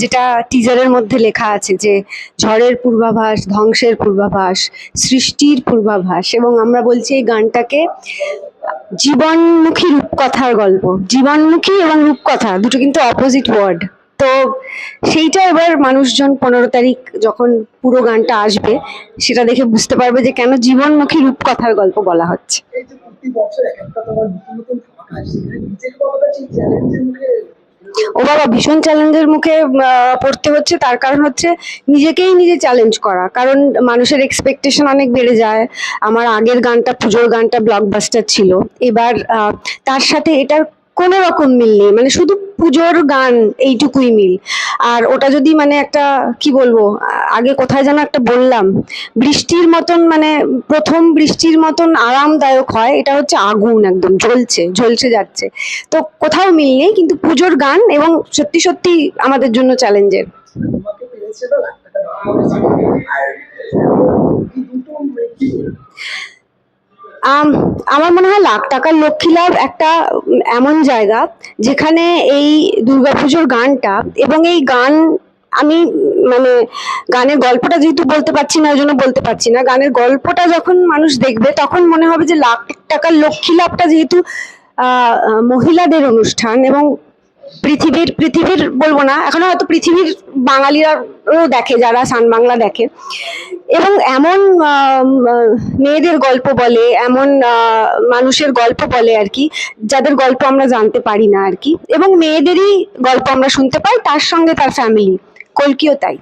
যেটা টিজারের মধ্যে লেখা আছে যে ঝড়ের পূর্বাভাস, ধ্বংসের পূর্বাভাস, সৃষ্টির পূর্বাভাস এবং আমরা বলছি এই গানটাকে জীবনমুখী রূপকথার গল্প। জীবনমুখী এবং রূপকথা দুটো কিন্তু অপোজিট ওয়ার্ড তো সেইটা এবার মানুষজন পনেরো তারিখ যখন পুরো গানটা আসবে, সেটা দেখে বুঝতে পারবে যে কেন জীবনমুখী রূপকথার গল্প বলা হচ্ছে। ও বাবা ভীষণ চ্যালেঞ্জের মুখে পড়তে হচ্ছে। তার কারণ হচ্ছে নিজেকেই নিজে চ্যালেঞ্জ করা। কারণ মানুষের এক্সপেকটেশন অনেক বেড়ে যায়। আমার আগের গানটা, পুজোর গানটা ব্লকবাস্টার ছিল। এবার তার সাথে এটার কোনো রকম মিল নেই। মানে শুধু পুজোর গান এইটুকুই মিল। আর ওটা যদি মানে একটা, কি বলব, আগে কোথায় যেন একটা বললাম, বৃষ্টির মতন মানে প্রথম বৃষ্টির মতন আরামদায়ক হয়, এটা হচ্ছে আগুন একদম, জ্বলছে ঝলসে যাচ্ছে। তো কোথাও মিল নেই, কিন্তু পুজোর গান এবং সত্যি সত্যি আমাদের জন্য চ্যালেঞ্জের। আর আমার মনে হয় লাখ টাকার লক্ষ্মী লাভ একটা এমন জায়গা যেখানে এই দুর্গাপুজোর গানটা এবং এই গান আমি মানে গানের গল্পটা যেহেতু বলতে পারছি না, ওই জন্য বলতে পারছি না। গানের গল্পটা যখন মানুষ দেখবে, তখন মনে হবে যে লাখ টাকার লক্ষ্মী লাভটা যেহেতু মহিলাদের অনুষ্ঠান এবং পৃথিবীর পৃথিবীর বলব না, এখন হয়তো পৃথিবীর বাঙালিরাও দেখে, যারা সান বাংলা দেখে। এবং এমন মেয়েদের গল্প বলে, এমন মানুষের গল্প বলে আর কি, যাদের গল্প আমরা জানতে পারি না আর কি। এবং মেয়েদেরই গল্প আমরা শুনতে পাই, তার সঙ্গে তার ফ্যামিলি কলকিও তাই।